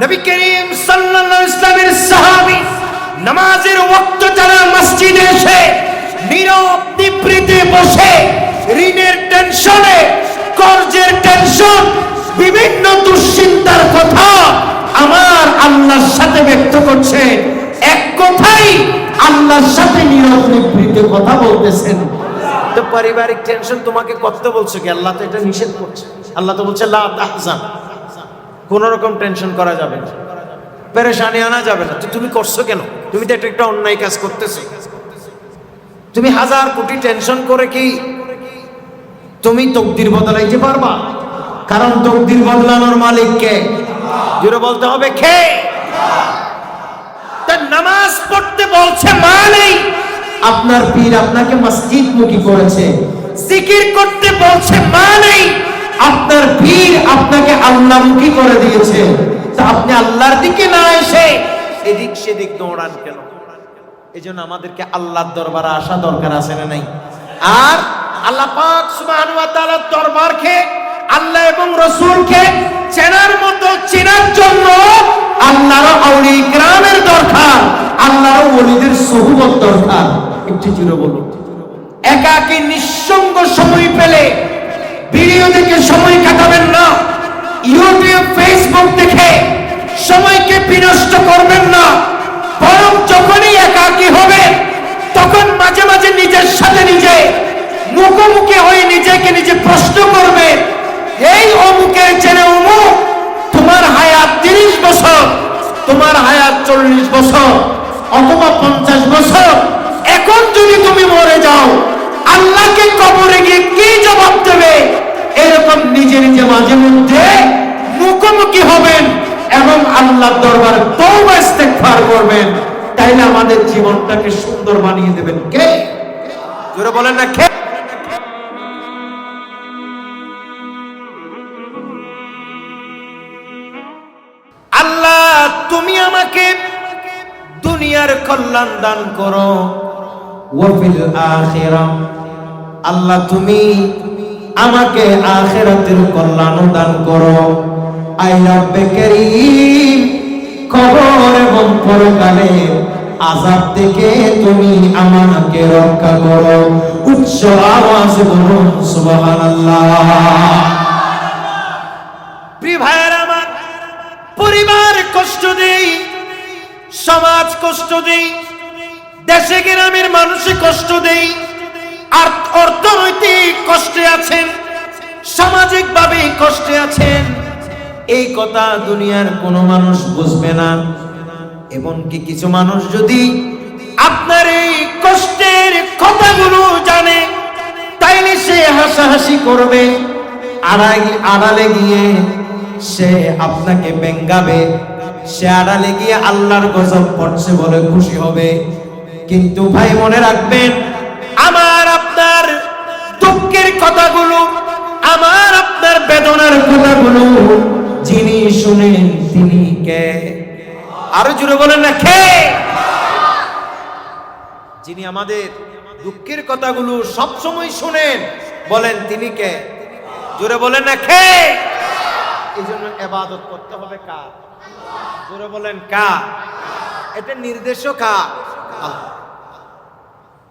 নবী করিম সাল্লাল্লাহু ইসলামের সাহাবী নামাজের ওয়াক্ত যারা মসজিদে এসে নীরব নিবৃতে বসে, ঋণের টেনশনে, কর্জের টেনশন, বিভিন্ন দুশ্চিন্তার কথা আমার আল্লাহর সাথে ব্যক্ত করছে। এক কথাই আল্লাহর সাথে নীরব নিবৃতে কথা বলতেছেন। তো পারিবারিক টেনশন তোমাকে করতে বলছো কি? আল্লাহ তো এটা নিষেধ করছে। আল্লাহ তো বলছে, লা তাহজান। কোন রকম টেনশন করা যাবে না। পেরেশানি আনা যাবে না। তো তুমি করছ কেন? তুমি তো একটা অন্যায় কাজ করতেছো। তুমি হাজার কোটি টেনশন করে কি তুমি তকদির বদলাইতে পারবা? কারণ তকদির বদলানোর মালিক কে? জুড়ে বলতে হবে খে নামাজ পড়তে বলছে মা নেই। আপনার পীর আপনাকে মসজিদ মুখী করেছে। জিকির করতে বলছে মা নেই। আপনার পীর আপনাকে আল্লাহমুখী করে দিয়েছে। আপনি আল্লাহর দিকে না এসে এদিক সেদিক দৌড়ান কেন? এই জন্য আমাদেরকে আল্লাহর দরবারে আসা দরকার আছে না নাই? আর আল্লাহ পাক সুবহানাহু ওয়া তাআলার দরবারকে, আল্লাহ এবং রসুলকে চেনার মতো, চেনার জন্য আল্লাহর আউলি গ্রামের দরকার, আল্লাহর ওলিদের সহুবত দরকার। একটু জুড়ে বলুন। একাকী নিঃসঙ্গ সময় পেলে ভিডিও দেখে সময় কাটাবেন না। ইউটিউব ফেসবুক দেখে সময়কে বিনষ্ট করবেন না। বরং যখনই একাকী হবে, তখন মাঝে মাঝে নিজের সাথে নিজে, মুখোমুখি হয়ে নিজেকে নিজে প্রশ্ন করবে, এই অমুকের চেনে অমুক? তোমার হায়াত তিরিশ বছর, তোমার হায়াত চল্লিশ বছর, অথবা পঞ্চাশ বছর। এখন যদি তুমি মরে যাও আল্লাহকে কবরে গিয়ে কি জবাব দেবে? এরকম নিজে নিজে মাঝে মধ্যে মুখোমুখি হবেন এবং আল্লাহর দরবার ইস্তেগফার করবেন। তাইলে আমাদের জীবনটাকে সুন্দর বানিয়ে দেবেন কে? জোরে বলেন না, কে? আল্লাহ, তুমি আমাকে দুনিয়ার কল্যাণ দান করো। ওয়াফিল আখিরা। আল্লাহ, তুমি আমাকে আখিরাতের কল্যাণ দান করো। আই রব্বে করিম, কবর এবং পরকালে আজাব থেকে তুমি আমাকে রক্ষা করো। উচ্চ আওয়াজ বলুন, সুবহানাল্লাহ। প্রিয় ভাইয়ের আমার, পরিবার কষ্ট দেই, সমাজ কষ্ট দেই দেশে গ্রামের মানুষে কষ্ট দেই, আর অর্থনৈতিক কষ্টে আছেন সামাজিক ভাবে কষ্টে আছেন। এই কথা দুনিয়ার কোনো মানুষ বুঝবে না। এমনকি কিছু মানুষ যদি আপনার এই কষ্টের কথাগুলো জানে, তাইলে সে হাসাহাসি করবে, আড়ালে গিয়ে সে আপনাকে বেঙ্গাবে সে আড়ালে গিয়ে আল্লাহর গজব পড়ছে বলে খুশি হবে। কিন্তু ভাই মনে রাখবেন, আমার আপনার দুঃখের কথাগুলো, আমার আপনার বেদনার কথাগুলো যিনি শুনেন তিনি কে? আরও জুড়ে বলেন না, কে? যিনি আমাদের দুঃখের কথাগুলো সবসময় শুনেন, বলেন তিনি কে? জোরে বলেন না খে এই জন্য এবাদত করতে হবে কার? জোরে বলেন কা এটা নির্দেশও কা আল্লাহ।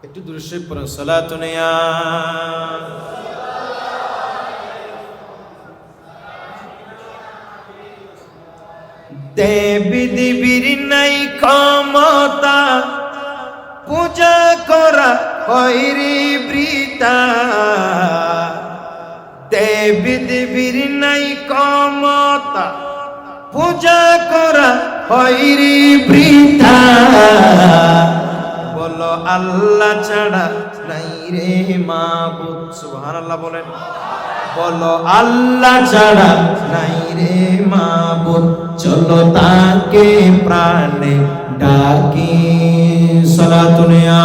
একটু দৃশ্য পড়েন সালাতুনিয়া দেবী দেবীর নাই ক্ষমতা, পূজা করা হৈরি বৃতা দেবী দেবীর নাই ক্ষমতা, পূজা করা হৈরি বৃতা বলো, আল্লাহ ছাড়া নাই রে মাবুদ। সুবহানাল্লাহ বলেন। বলো, আল্লাহ ছাড়া নাই রে মা মাবুদ। চলো তাকে প্রাণে ডাকি সলাতুনিয়া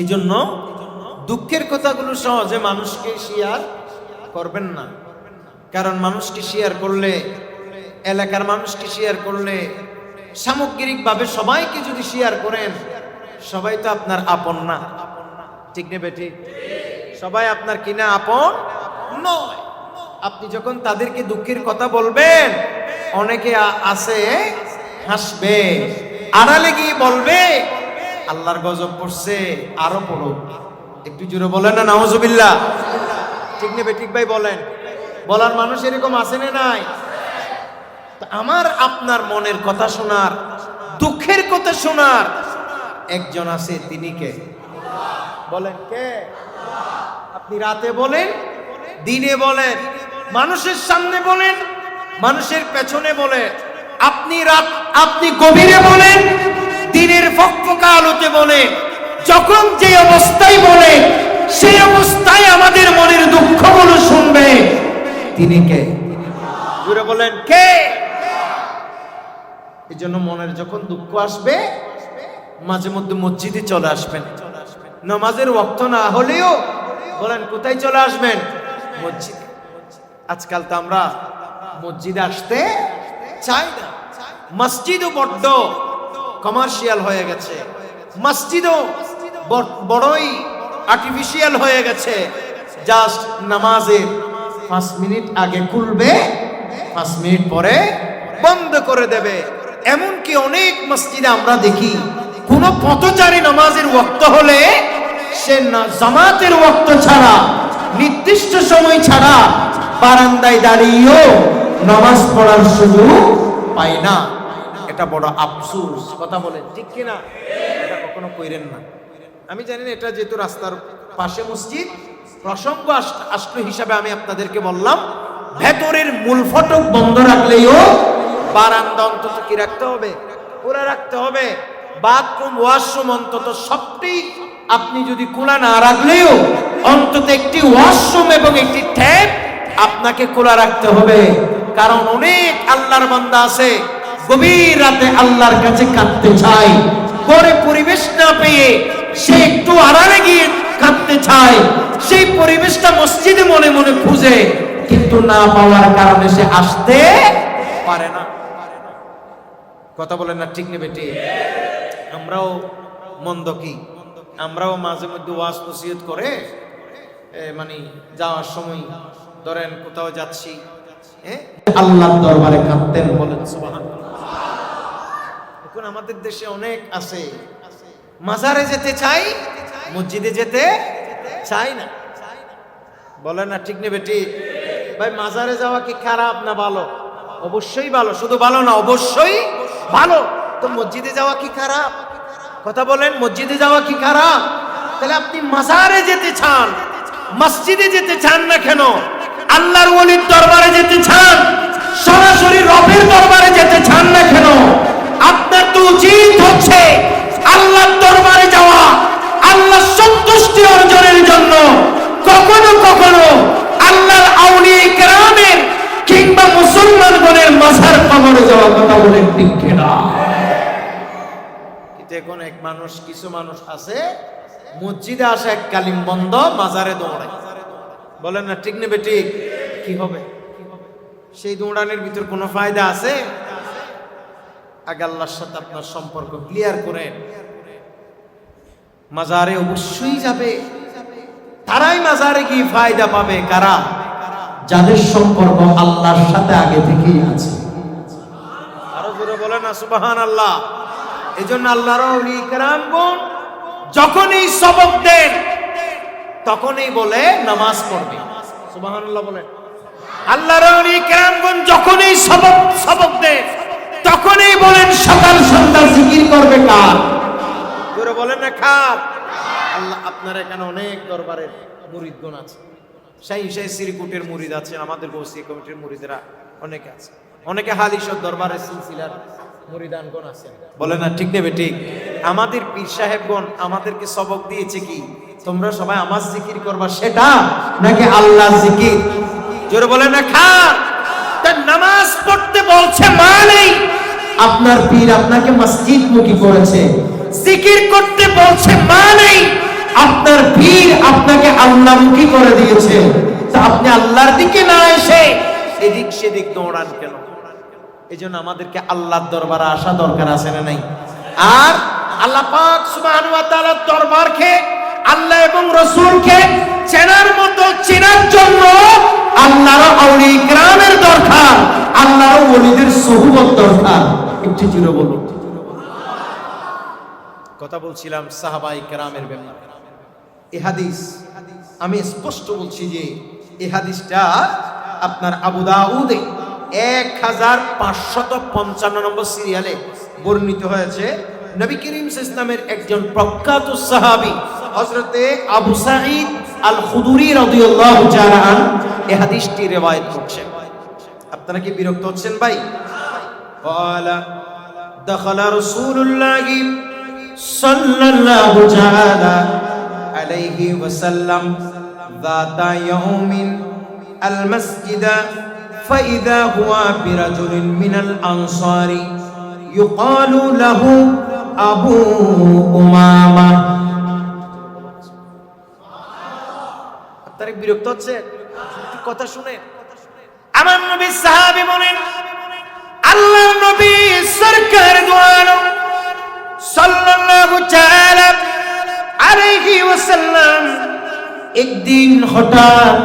এই জন্য দুঃখের কথাগুলো সহজে মানুষকে শেয়ার করবেন না। কারণ মানুষকে শেয়ার করলে, এলাকার মানুষকে শেয়ার করলে, সামগ্রিকভাবে সবাইকে যদি শেয়ার করেন, সবাই তো আপনার আপন না। ঠিক নেবে ঠিক সবাই আপনার কিনা আপন নয়। আপনি যখন তাদেরকে দুঃখের কথা বলবেন, অনেকে আছে, হাসবে, আড়ালে গিয়ে বলবে, আল্লাহর গজব পড়ছে, আরও পড়ো একটু জোরে বলেন না, নাউজুবিল্লাহ। ঠিক নেবে ঠিক ভাই বলেন। বলার মানুষ এরকম আছে না নাই? আমার আপনার মনের কথা শোনার, দুঃখের কথা শোনার একজন আছে, তিনি কে? বলেন কে? আপনি রাতে বলেন, দিনে বলেন, মানুষের সামনে বলেন, মানুষের পেছনে বলেন। আপনি রাত, আপনি গভীরে বলেন, দিনের ফকফকা আলোতে বলেন। যখন যে অবস্থায় বলে সেই অবস্থায় আমাদের মনের দুঃখগুলো শুনবে। তিনি কে? জুড়ে বলেন, কে? এই জন্য মনের যখন দুঃখ আসবে, মাঝে মধ্যে মসজিদে চলে আসবেন। নামাজের ওয়াক্ত না হলেও বলেন, কোথায় চলে আসবেন? মসজিদে। আজকাল তো আমরা মসজিদে আসতে চাই না। মসজিদও বড্ড কমার্শিয়াল হয়ে গেছে। মসজিদও বড়- বড়ই আর্টিফিশিয়াল হয়ে গেছে। জাস্ট নামাজের পাঁচ মিনিট আগে খুলবে, পাঁচ মিনিট পরে বন্ধ করে দেবে। এমনকি অনেক মসজিদে আমরা দেখি, কোন পথচারী নামাজের ওয়াক্ত হলে সে জামাতের ওয়াক্ত ছাড়া, নির্দিষ্ট সময় ছাড়া বারান্দায় দাঁড়িয়েও নামাজ পড়ার সুযোগ পায় না। এটা বড় আফসোস। কথা বলেন, ঠিক কিনা? এটা কখনো কইরেন না। আমি জানি না, এটা যেহেতু রাস্তার পাশে মসজিদ প্রসঙ্গ আস- আসলো হিসাবে আমি আপনাদেরকে বললাম, ভেতরের মূল ফটক বন্ধ রাখলেও বারান্দা অন্তত কি রাখতে হবে? খোলা রাখতে হবে। বাথরুম, ওয়াশরুম অন্তত সবটি আপনি যদি খোলা না রাখলেও অন্তত একটি ওয়াশরুম এবং একটি ট্যাপ আপনাকে খোলা রাখতে হবে। কারণ অনেক আল্লাহর বান্দা আছে, গভীর রাতে আল্লাহর কাছে কাঁদতে চায়। পরে পরিবেশ না পেয়ে সে একটু আড়ালে গিয়ে কাঁদতে চায়, সেই পরিবেশটা মসজিদে মনে মনে খুঁজে, কিন্তু না পাওয়ার কারণে সে আসতে পারে না। কথা বলেন না ঠিক নেবে ঠিক আমরাও মন্দ কি? আমরাও মাঝে মধ্যে ওয়াজ নসিহত করে মানে যাওয়ার সময় ধরেন কোথাও যাচ্ছি আল্লাহর দরবারে কাঁদতেন বলেন এখন আমাদের দেশে অনেক আছে। মাজারে যেতে চাই মসজিদে যেতে চাই না। বলে না, ঠিক নেবে ঠিক ভাই, মাজারে যাওয়া কি খারাপ না ভালো? অবশ্যই ভালো, শুধু ভালো না, অবশ্যই ভালো। তো মসজিদে যাওয়া কি খারাপ? কথা বলেন, মসজিদে যাওয়া কি খারাপ? তাহলে আপনি মাজারে যেতে চান, মসজিদে যেতে চান না কেন? আল্লাহর ওলির দরবারে যেতে চান, সরাসরি রবের দরবারে যেতে চান না কেন? আপনার তো উচিত হচ্ছে আল্লাহর দরবারে আল্লাহ সন্তুষ্টি অর্জনের জন্য কখনো কখনো আল্লাহর আউলিয়া কেরামের কিংবা মুসলমানগণের মাঝার কবরে যাওয়া কথা এখন এক মানুষ, কিছু মানুষ আছে, মসজিদে আসে এক কালিম বন্ধ, মাজারে দৌড়ায়। বলেন না, ঠিক নেবে, ঠিক? কি হবে? সেই দৌড়ানোর ভিতর কোনো ফায়দা আছে? আগে আল্লাহর সাথে আপনার সম্পর্ক ক্লিয়ার করেন। মাজারে অবশ্যই যাবে। তারাই মাজারে কি ফায়দা পাবে কারা? যাদের সম্পর্ক আল্লাহর সাথে আগে থেকেই আছে। আরও জোরে বলে না সুবাহান আল্লাহ এই জন্য আল্লাহর অলি কেরামগণ যখনই সবক দেন তখনই বলে নামাজ পড়বে। সুবাহান আল্লাহ বলেন। আল্লাহর অলি কেরামগণ যখনই সবক সবক দেন তখনই বলেন সকাল সন্ধ্যা জিকির করবে কার? জোরে বলেন না, খার। আল্লাহ, আপনার এখানে অনেক দরবারের মুরিদগণ আছে। সেই সেই শ্রীকুটের মুরিদ আছে, আমাদের বসি কমিটির মুরিদেরা অনেকে আছে। অনেকে হালিশর দরবারের সিলসিলার মুরিদানগণ আছে বলে না, ঠিক নেবে, ঠিক। আমাদের পীর সাহেবগণ আমাদেরকে সবক দিয়েছে কি? তোমরা সবাই আমার জিকির করবা, সেটা? নাকি আল্লাহ জিকির? জোরে বলে না, খার। তা নামাজ পড়তে বলছে মা নেই আপনার পীর আপনাকে মসজিদ মুখী করেছে। জিকির করতে বলছে, মা নেই, আপনার পীর আপনাকে আল্লাহ মুখী করে দিয়েছে। আপনি আল্লাহর দিকে না এসে এদিক সেদিক দৌড়ান কেন? এই জন্য আমাদেরকে আল্লাহর দরবারে আসা দরকার আছে না নাই? আর আল্লাহ পাক সুবহানাহু ওয়া তাআলার দরবারকে, আল্লাহ এবং রসুলকে চেনার মতো, চেনার জন্য আল্লাহর আউলি গ্রামের দরকার, আল্লাহর ওলিদের সহুবত দরকার। একটু জিরো বলুন। কথা বলছিলাম সাহাবাই কেরামের ব্যাপারে এ হাদিস আমি স্পষ্ট বলছি যে এ হাদিসটা আপনার আবু দাউদে এক হাজার পাঁচশত পঞ্চান্ন নম্বর সিরিয়ালে বর্ণিত হয়েছে নবী করিম ইসলামের একজন প্রখ্যাত সাহাবী হযরতে আবু সাঈদ আল খুদুরি রাদিয়াল্লাহু তাআলা আন এই হাদিসটি রওয়ায়াত করছেন আপনারা কি বিরক্ত হচ্ছেন ভাই قال دخل رسول الله صلى الله تعالى عليه وسلم ذات يوم المسجد فإذا هو برجل من الأنصار يقال له أبو أمامة আপনারা বিরক্ত হচ্ছে কথা শুনে আমার নবী সাহাবী বলেন আল্লাহ নবী সরকার দোয়ানো সাল্লাল্লাহু তাআলা আলাইহি ওয়াসাল্লাম একদিন হঠাৎ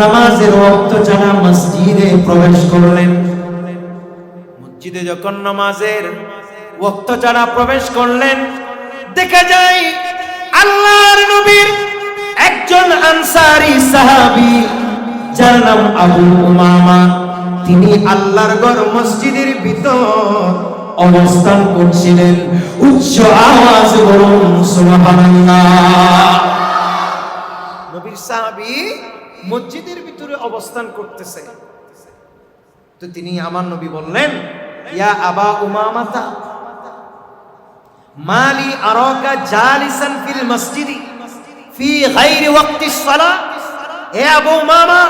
নামাজের ওয়াক্ত জানা মসজিদে প্রবেশ করলেন, মসজিদে যখন নামাজের ওয়াক্ত যারা প্রবেশ করলেন, দেখা যায় আল্লাহর নবীর একজন আনসারি সাহাবী, যার নাম আবু উমামা, তিনি আল্লাহর ঘর মসজিদের ভিতর অবস্থান করছিলেন। উচ্চ আওয়াজ বলুন, সুবহানাল্লাহ। নবীর সাহাবী মসজিদের ভিতরে অবস্থান করতেছে। তো তিনি আমার নবী বললেন, ইয়া আবা উমামাতা, মালি আরাকা জালিসান ফিল মসজিদি, ফি ওয়াক্তি হে আবু উমামা,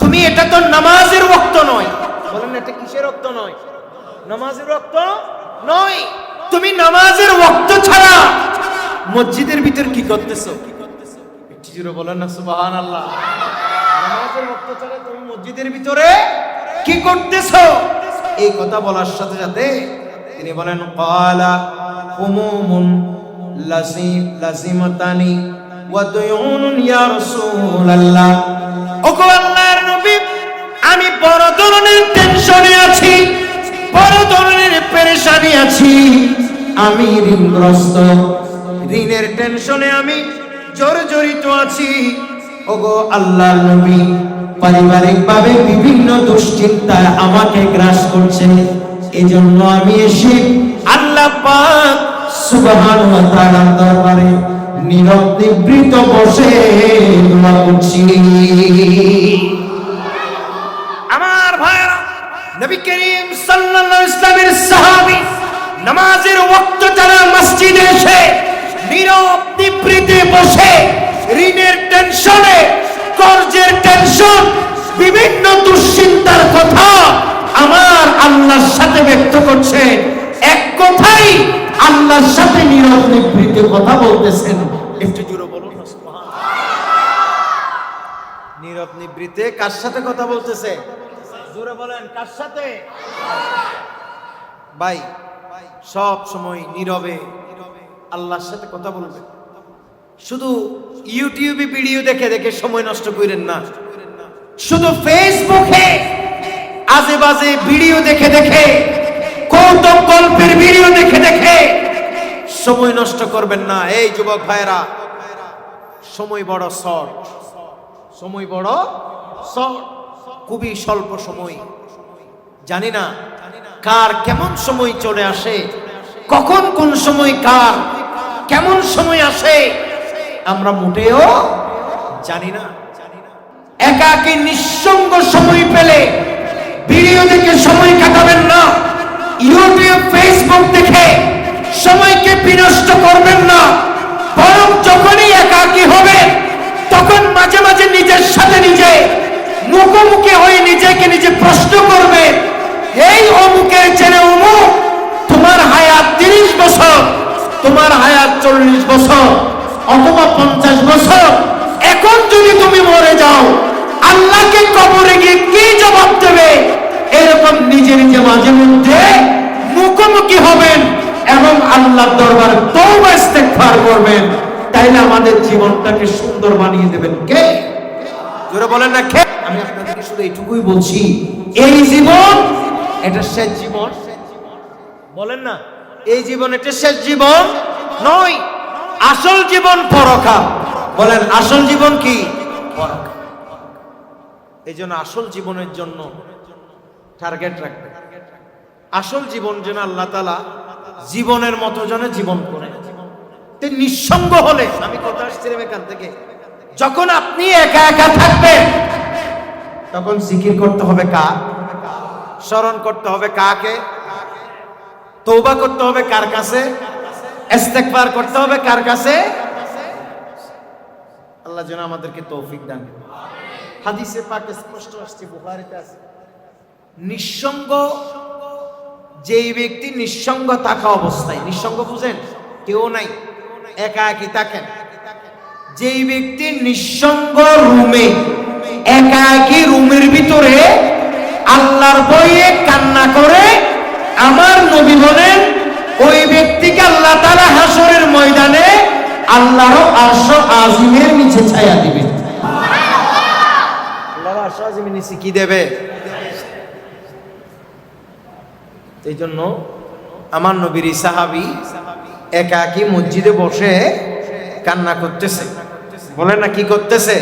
তুমি এটা তো নামাজের ওয়াক্ত নয়। বলেন, এটা কিসের ওয়াক্ত নয়? নামাজের রক্ত নয়। তুমি নামাজের রক্ত ছাড়া মসজিদের ভিতর কি করতেছো? একটু জোরে বলেন না সুবহানাল্লাহ। নামাজের ওয়াক্ত ছাড়া তুমি মসজিদের ভিতরে কি করতেছো? এই কথা বলার সাথে সাথে তিনি বলেন ক্বালা হুমুমুন লাসিম লাসিমাতানি ওয়া দুয়ুনুন ইয়া রাসূলুল্লাহ। ওগো আল্লাহর নবী আমি বড় ধরনের টেনশনে আছি। বড় ধরনের পেরেশানি আছি। আমি ঋণগ্রস্ত। ঋণের টেনশনে আমি জর্জরিত আছি। ওগো আল্লাহর নবী, পারিবারিকভাবে বিভিন্ন দুশ্চিন্তায় আমাকে গ্রাস করছে। এজন্য আমি এসে আল্লাহ পাক সুবহান ওয়া তাআলার দরবারে নীরব নিবৃত বসে দোয়া করছি। আমার ভাইরা নবী করিম ইসলামের সাহাবী নামাজের ওয়াক্ত যারা মসজিদে এসে নীরব নিবৃতে বসে, ঋণের টেনশনে কর্জের টেনশন বিভিন্ন দুশ্চিন্তার কথা আমার আল্লাহর সাথে ব্যক্ত করছে। এক কথাই আল্লাহর সাথে নীরব নিবৃতে কথা বলতেছেন। একটু জোরে বলুন। নীরব নিবৃতে কার সাথে কথা বলতেছে? জোরে বলেন, কার সাথে? ভাই, সব সময় নীরবে আল্লাহর সাথে কথা বলবে শুধু ইউটিউবে ভিডিও দেখে দেখে সময় নষ্ট করেন না। শুধু ফেসবুকে আজে বাজে ভিডিও দেখে দেখে, কৌতুক গল্পের ভিডিও দেখে দেখে সময় নষ্ট করবেন না। এই যুবক ভাইরা সময় বড় শর্ট সময় বড় শর্ট খুবই স্বল্প সময়। জানি না কার কেমন সময় চলে আসে? কখন কোন সময় কার? কেমন সময় আসে? আমরা মোটেও জানি না। একাকে নিঃসঙ্গ সময় পেলে ভিডিও দেখে সময় কাটাবেন না। ইউটিউব ফেসবুক দেখে সময়কে বিনষ্ট করবেন না। বরং যখনই একাকী হবে, তখন মাঝে মাঝে নিজের সাথে নিজে, মুখোমুখি হয়ে নিজেকে নিজে প্রশ্ন করবে এই অমুকের ছেলে অমুক, তোমার হায়াত তিরিশ বছর, তোমার হায়াত চল্লিশ বছর, অথবা পঞ্চাশ বছর। এখন যদি তুমি মরে যাও, আল্লাহকে কবরে গিয়ে কি জবাব দেবে? এরকম নিজে নিজে মাঝে মধ্যে মুখোমুখি হবেন এবং আল্লাহর দরবার তওবা ইস্তেগফার করবেন। চাইলে আমাদের জীবনটাকে সুন্দর বানিয়ে দেবেন কে? জোরে বলেন না কে? আমি আপনাদেরকে শুধু এইটুকুই বলছি, এই জীবন এটা শেষ জীবন। বলেন না। এই জীবন এটা শেষ জীবন নয়। আসল জীবন পরকাল বলেন আসল জীবন কি? এই জন্য আসল জীবনের জন্য টার্গেট রাখবে। আসল জীবন যেন আল্লাহ তালা জীবনের মতো যেন জীবন করে। নিঃসঙ্গ হলে আমি কথা আসছিলাম এখান থেকে যখন আপনি একা একা থাকবেন তখন জিকির করতে হবে কার? স্মরণ করতে হবে কাকে? তৌবা করতে হবে কার কাছে? করতে হবে কার কাছে? আল্লাহ যেন আমাদেরকে তৌফিক দান। হাদিসে পাকে স্পষ্ট আসছে, বুখারীতে আছে নিঃসঙ্গ, যেই ব্যক্তি নিঃসঙ্গ থাকা অবস্থায়, নিঃসঙ্গ বুঝেন, কেউ নাই, একা একই থাকেন। যেই ব্যক্তি নিঃসঙ্গ রুমে, একা একই রুমের ভিতরে আল্লাহর বইয়ে কান্না করে আমার নবী বলেন, ওই ব্যক্তিকে আল্লাহ তাআলা হাসরের ময়দানে আল্লাহর আরশ আজিমের নিচে ছায়া দিবে। আল্লাহর আরশ আজিমের কি দেবে? এই জন্য আমার নবীর সাহাবি একাকি মসজিদে বসে কান্না করতেছে। বলে না কি করতেছে?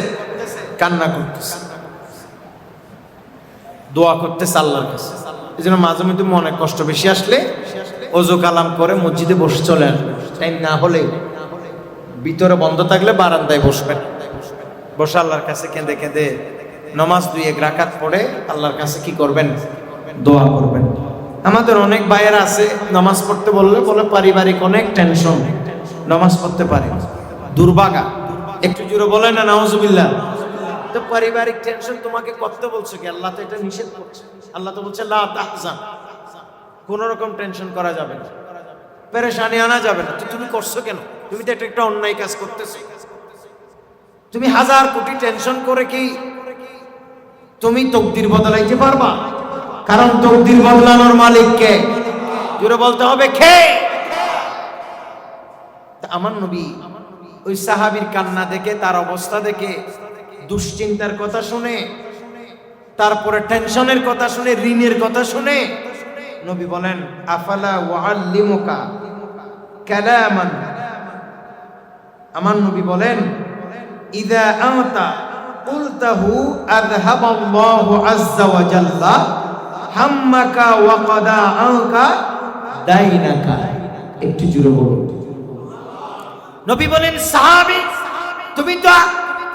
কান্না করতেছে। দোয়া করতেছে আল্লাহর কাছে। এই জন্য মাঝে মধ্যে মনে কষ্ট বেশি আসলে অজু কালাম করে মসজিদে বসে চলে আসবে। টাইম না হলে ভিতরে বন্ধ থাকলে বারান্দায় বসবেন বসে আল্লাহর কাছে কেঁদে কেঁদে নমাজ দুই এক রাকাত পড়ে আল্লাহর কাছে কি করবেন? দোয়া করবেন। আমাদের অনেক ভাইয়েরা আছে, নামাজ পড়তে বললে বলে পারিবারিক অনেক টেনশন। নামাজ পড়তে পারে। দুর্ভাগা। একটু জুড়ে বলে না, নাউজুবিল্লাহ। তো পারিবারিক টেনশন তোমাকে করতে বলছে কি? আল্লাহ তো এটা নিষেধ করছে। আল্লাহ তো বলছে, লা তাহজান। কোন রকম টেনশন করা যাবে না। পেরেশানি আনা যাবে না। তো তুমি করছ কেন? তুমি তো এটা একটা অন্যায় কাজ করতেছো। তুমি হাজার কোটি টেনশন করে কি তুমি তকদির বদলাইতে পারবা? কারণ তকদির বদলানোর মালিক কে? জুড়ে বলতে হবে তা আমার নবী ওই সাহাবীর কান্না দেখে, তার অবস্থা দেখে দুশ্চিন্তার কথা শুনে, তারপরে টেনশনের কথা শুনে, ঋণের কথা শুনে, নবী বলেন, আফালা ওয়াল্লিমুকা কালামান? আমার নবী বলেন, ইদা আমতা কুলতাহু আযহাবাল্লাহু আযজা ওয়া জাল্লা, হাম্মাকা ওয়া কাদা আনকা দাইনাকা। একটু জুড়ে বলুন। নবী বলেন, সাহাবী, তুমি তো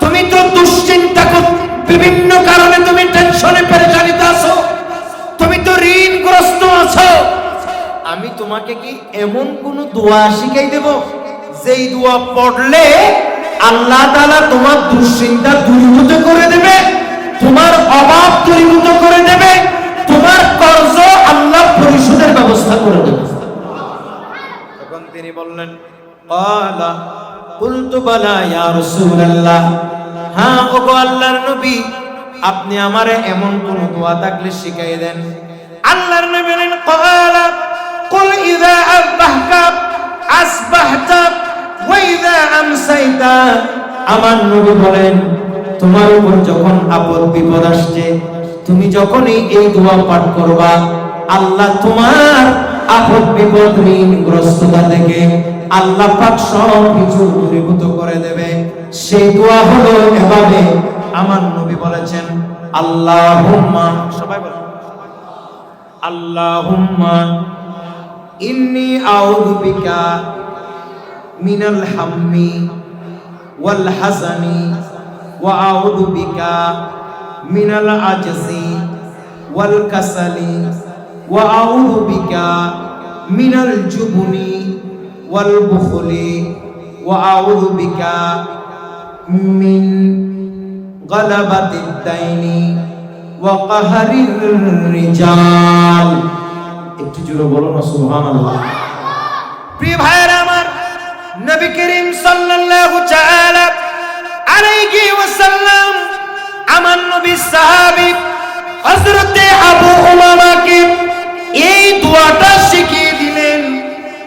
তুমি তো দুশ্চিন্তা কর বিভিন্ন কারণে তুমি টেনশনে পেরেশানিতে আছো। তুমি তো ঋণগ্রস্ত আছো। আমি তোমাকে কি এমন কোন দোয়া শিখাই দেব? যেই দোয়া পড়লে আল্লাহ তাআলা তোমার দুশ্চিন্তা দূরীভূত করে দেবে, তোমার অভাব দূরীভূত করে দেবে, তোমার কর্জ আল্লাহ পরিশোধের ব্যবস্থা করে দেবে। তখন তিনি বললেন কুলতু বালা, ইয়া রাসূলুল্লাহ। হ্যাঁ আল্লাহর নবী, আপনি আমারে এমন কোন দোয়া থাকলে শিখাই দেন। আল্লাহর নবী বলেন ক্বালা কুল ইযা আসবাহতা আসবাহতা ওয়া ইযা আমসাইতা। আমার নবী বলেন, তোমার উপর যখন আপদ, বিপদ আসছে, তুমি যখনই এই দোয়া পাঠ করবা, আল্লাহ তোমার আপদ, বিপদ ঋণগ্রস্ততা থেকে আল্লাহ পাক সব কিছু দূরীভূত করে দেবে। সেই দোয়া হলো এভাবে আমার নবী বলেছেন, আল্লাহুম্মা সবাই বলে আল্লাহুম্মা ইন্নি আউযু বিকা মিনাল হাম্মি ওয়াল হাসানি ওয়া আউযু বিকা মিনাল আজজি ওয়াল কাসালি ওয়া আউযু বিকা মিনাল জুবনি ওয়াল বুখলি ওয়া আউযু বিকা মিন গালাবাতিদ দাইনি ওয়া কাহারির রিজাল। একটু জোরে বলো না, সুবহানাল্লাহ। প্রিয় ভাইয়েরা আমার, নবী করিম সাল্লাল্লাহু তাআলা আলাইহি ওয়াসাল্লাম, আমার নবী সাহাবী হযরতে আবু উমামাকে এই দোয়াটা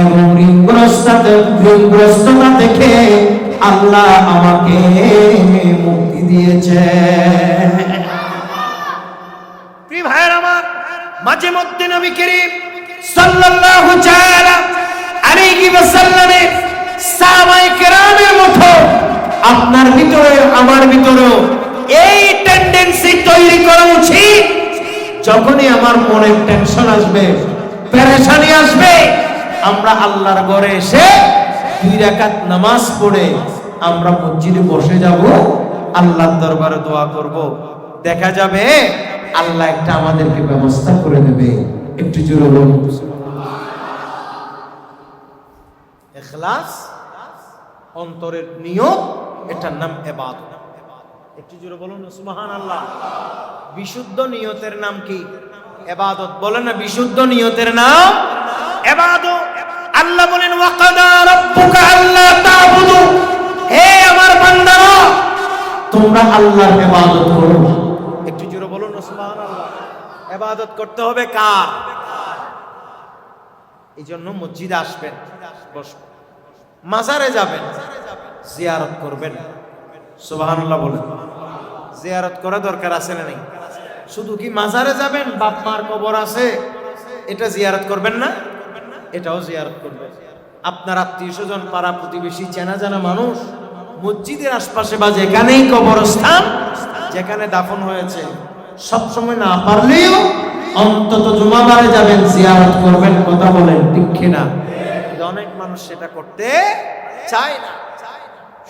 এবং ঋণগ্রস্ততা ঋণগ্রস্ততা থেকে আল্লাহ আমাকে মুক্তি দিয়েছে? প্রিয় ভাইয়ের আমার মাঝে মধ্যে নবী করিম সাল্লাল্লাহু তাআলা আলাইহি ওয়াসাল্লামের সাহাবায়ে কেরামের মতো আপনার ভিতরে, আমার ভিতরেও এই টেন্ডেন্সি তৈরি করা উচিত। যখনই আমার মনে টেনশন আসবে, পেরেশানি আসবে আমরা আল্লাহর ঘরে এসে দুই রাকাত নামাজ পড়ে আমরা মসজিদে বসে যাব, আল্লাহর দরবারে দোয়া করব। দেখা যাবে আল্লাহ একটা আমাদেরকে ব্যবস্থা করে দেবে। একটু জোরে বলুন। এখলাস, অন্তরের নিয়ত, এটার নাম এবাদত। একটু জোরে বলুন সুবহান আল্লাহ বিশুদ্ধ নিয়তের নাম কি? এবাদত। বলেন না, বিশুদ্ধ নিয়তের নাম এবাদত। আল্লাহ বলেন, ওয়াকাদা আমার তোমরা আল্লাহর একটু জোরে বলুন, সুবহানাল্লাহ। করতে হবে কার? এই জন্য মসজিদে আসবেন মাজারে যাবেন, জিয়ারত করবেন। সুবহানাল্লাহ বলেন। জিয়ারত করা দরকার আছে না নেই? শুধু কি মাজারে যাবেন? বাপ মার কবর আছে। এটা জিয়ারত করবেন না? এটাও জিয়ারত করবে। আপনার আত্মীয় স্বজন, পাড়া প্রতিবেশী, চেনা জানা মানুষ, মসজিদের আশপাশে বা যেখানেই কবরস্থান, যেখানে দাফন হয়েছে, সবসময় না পারলেও অন্তত জুমাবারে যাবেন, জিয়ারত করবেন, কথা বলেন, ঠিক কিন্তু অনেক মানুষ সেটা করতে চায় না।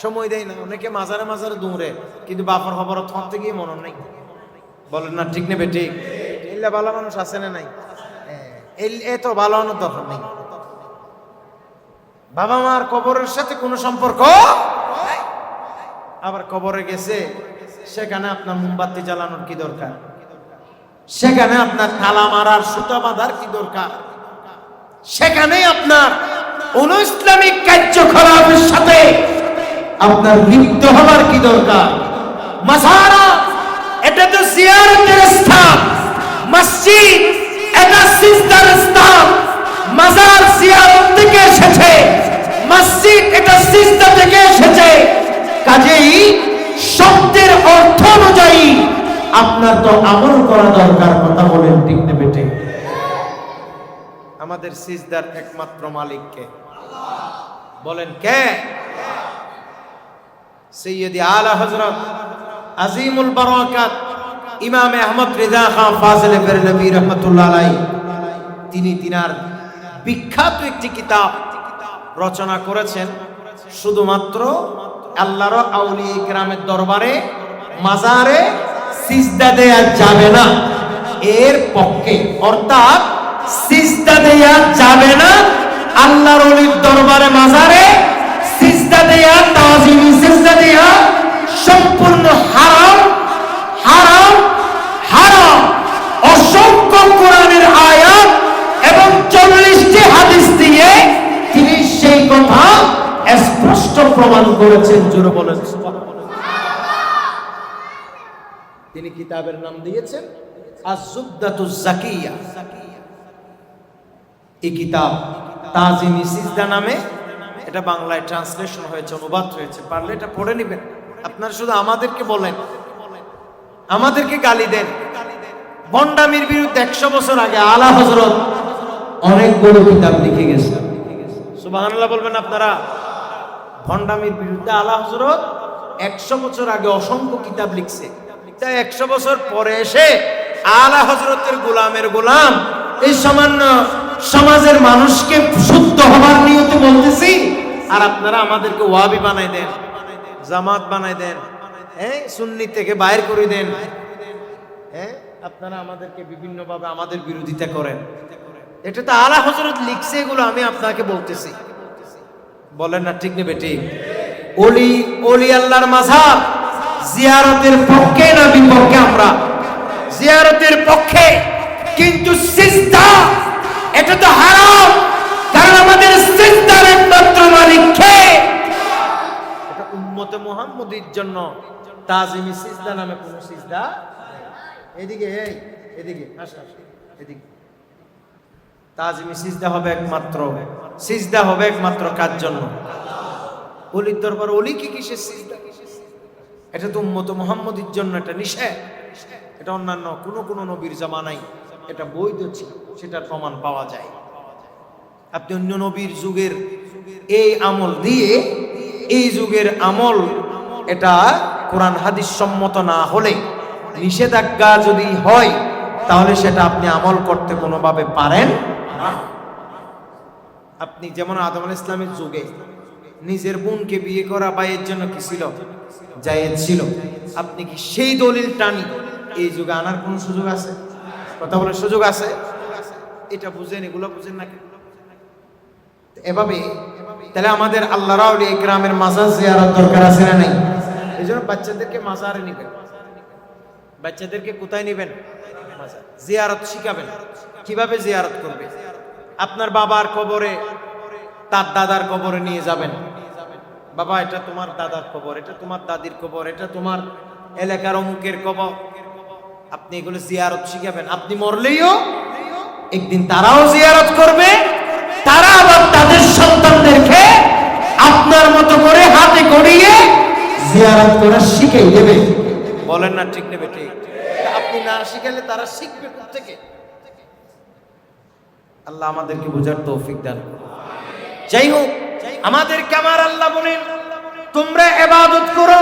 সময় দেয় না। অনেকে মাজারে মাজারে দৌড়ে, কিন্তু বাপর খবর থাকতে গিয়ে মনে নেই। বলেন না, ঠিক নেবে, ঠিক? এল্লা ভালো মানুষ আছে না নাই? এ- এ ভালো দরকার নেই। বাবা মার কবরের সাথে কোনো সম্পর্ক। আবার কবরে গেছে, সেখানে আপনার মোমবাতি জ্বালানোর কি দরকার? সেখানে আপনার তালা মারার সুতা বাঁধার কি দরকার? সেখানে আপনার কোন ইসলামিক কার্যকলাপের সাথে আপনার লিপ্ত হবার কি দরকার? মাসারা এটা তো জিয়ারতের স্থান। মসজিদ এটা সিজদার স্থান মাজার জিয়ারত থেকে এসেছে। মসজিদ থেকে এসেছে। কাজেই শব্দের অর্থ অনুযায়ী আপনার তো আমল করা দরকার, কথা বলেন ঠিক নেবে ঠিক আমাদের সিজদার একমাত্র মালিককে বলেন কে? সৈয়দি আলা হজরত আজিমুল বারাকাত। ইমাম আহমদ রিজা খান ফাজিল বেরনবী রহমতুল্লাহ আলাই তিনি তিনার বিখ্যাত একটি কিতাব রচনা করেছেন। শুধুমাত্র আল্লাহর আউলিয়া ইকরামের দরবারে, মাজারে সিজদা দেয়া যাবে না। এর পক্ষে, অর্থাৎ সিজদা দেয়া যাবে না, আল্লাহর ওলির দরবারে, মাজারে সিজদা দেয়া, তাজিমি সিজদা দেয়া, সম্পূর্ণ হারাম হারাম হারাম কোরআনের আয়াত এবং চল্লিশটি হাদিস দিয়ে তিনি সেই কথা স্পষ্ট প্রমাণ করেছেন, জোরে বলেন। তিনি কিতাবের নাম দিয়েছেন জাকিয়া। এই কিতাব তাজিমি সিজদা নামে, এটা বাংলায় ট্রান্সলেশন হয়েছে, অনুবাদ হয়েছে, পারলে এটা পড়ে নেবেন। আপনারা শুধু আমাদেরকে বলেন, আমাদেরকে গালি দেন। বন্ডামির বিরুদ্ধে একশো বছর আগে আলা হজরত অনেকগুলো কিতাব লিখে গেছে। সুবাহান্লাহ বলবেন আপনারা ভণ্ডামির বিরুদ্ধে আলা হজরত একশো বছর আগে অসংখ্য কিতাব লিখছে। তাই একশো বছর পরে এসে আলা হজরতের গোলামের গোলাম, এই সামান্য সমাজের মানুষকে শুদ্ধ হবার নিয়তে বলতেছি, আর আপনারা আমাদেরকে ওয়াবি বানাই দেন, জামাত বানাই দেন হ্যাঁ সুন্নি থেকে বাইর করে দেন। আপনারা আমাদেরকে বিভিন্নভাবে আমাদের বিরোধিতা করেন। এটা তো আলা হজরত লিখছে এগুলো আমি আপনাকে বলতেছি। বলেন না ঠিক নেবে ঠিক অলি অলি আল্লাহর মাঝাব জিয়ারতের পক্ষে না বিপক্ষে আমরা? জিয়ারতের পক্ষে কিন্তু সিজদা এটা তো হারাম কারণ আমাদের সিজদার একমাত্র মালিক কে? এটা উম্মতে মুহাম্মদের জন্য। তাজিমি সিজদা নামে কোন সিজদা এদিকে এই এদিকে। এদিকে। তাজমি সিজদা হবে একমাত্র। সিজদা হবে একমাত্র কার জন্য? অলির দরবার অলি কি কিসের সিজদা? এটা তো উম্মত মুহাম্মদের জন্য এটা নিষেধ। এটা অন্যান্য কোন কোন নবীর জামানাই এটা বৈধ ছিল সেটার প্রমাণ পাওয়া যায়। আপনি অন্য নবীর যুগের এই আমল দিয়ে এই যুগের আমল এটা কোরআন হাদিস সম্মত না হলে নিষেধাজ্ঞা যদি হয়, তাহলে সেটা আপনি আমল করতে কোনোভাবে পারেন আপনি যেমন আদম আল ইসলামের যুগে নিজের বোনকে বিয়ে করা ভাইয়ের জন্য কি ছিল? জায়েজ ছিল। আপনি কি সেই দলিল টানি? এই যুগে আনার কোন সুযোগ আছে? কথা বলার সুযোগ আছে? এটা বুঝেন, এগুলো বুঝেন না? এভাবে, তাহলে আমাদের আল্লাহ রাউলি গ্রামের মাজার জিয়ারত দরকার আছে না নাই? এই জন্য বাচ্চাদেরকে মাজারে নিবেন। বাচ্চাদেরকে কোথায় নিবেন? জিয়ারত শিখাবেন। কীভাবে জিয়ারত করবে? আপনার বাবার কবরে, তার দাদার কবরে নিয়ে যাবেন। বাবা, এটা তোমার দাদার কবর, এটা তোমার দাদির কবর, এটা তোমার এলাকার অমুকের কবর। আপনি এগুলো জিয়ারত শিখাবেন। আপনি মরলেইও একদিন তারাও জিয়ারত করবে। তারা আবার তাদের সন্তানদেরকে আপনার মতো করে হাতে গড়িয়ে জিয়ারত করা শিখিয়ে দেবে। বলেন না ঠিক নেবে ঠিক আপনি না শিখালে তারা শিখবে থেকে আল্লাহ আমাদেরকে বোঝার তৌফিক দান যাই হোক আমাদেরকে আমার আল্লাহ বলেন তোমরা এবাদত করো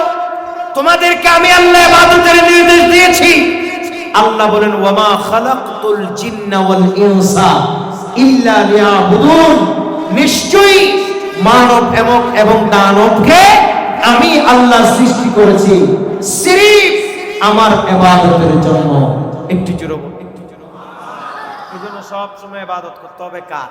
তোমাদেরকে আমি আল্লাহ এবাদতের নির্দেশ দিয়েছি। আল্লাহ বলেন ওয়ামা খালাকতুল জিন্না ওয়াল ইনসা ইল্লা লিয়াবুদুন। নিশ্চয়ই মানব এবং এবং দানবকে আমি আল্লাহ সৃষ্টি করেছি। সিরিফ আমার এবাদতের জন্য। একটু একটি বলুন। এই জন্য সব সময় ইবাদত করতে হবে কার?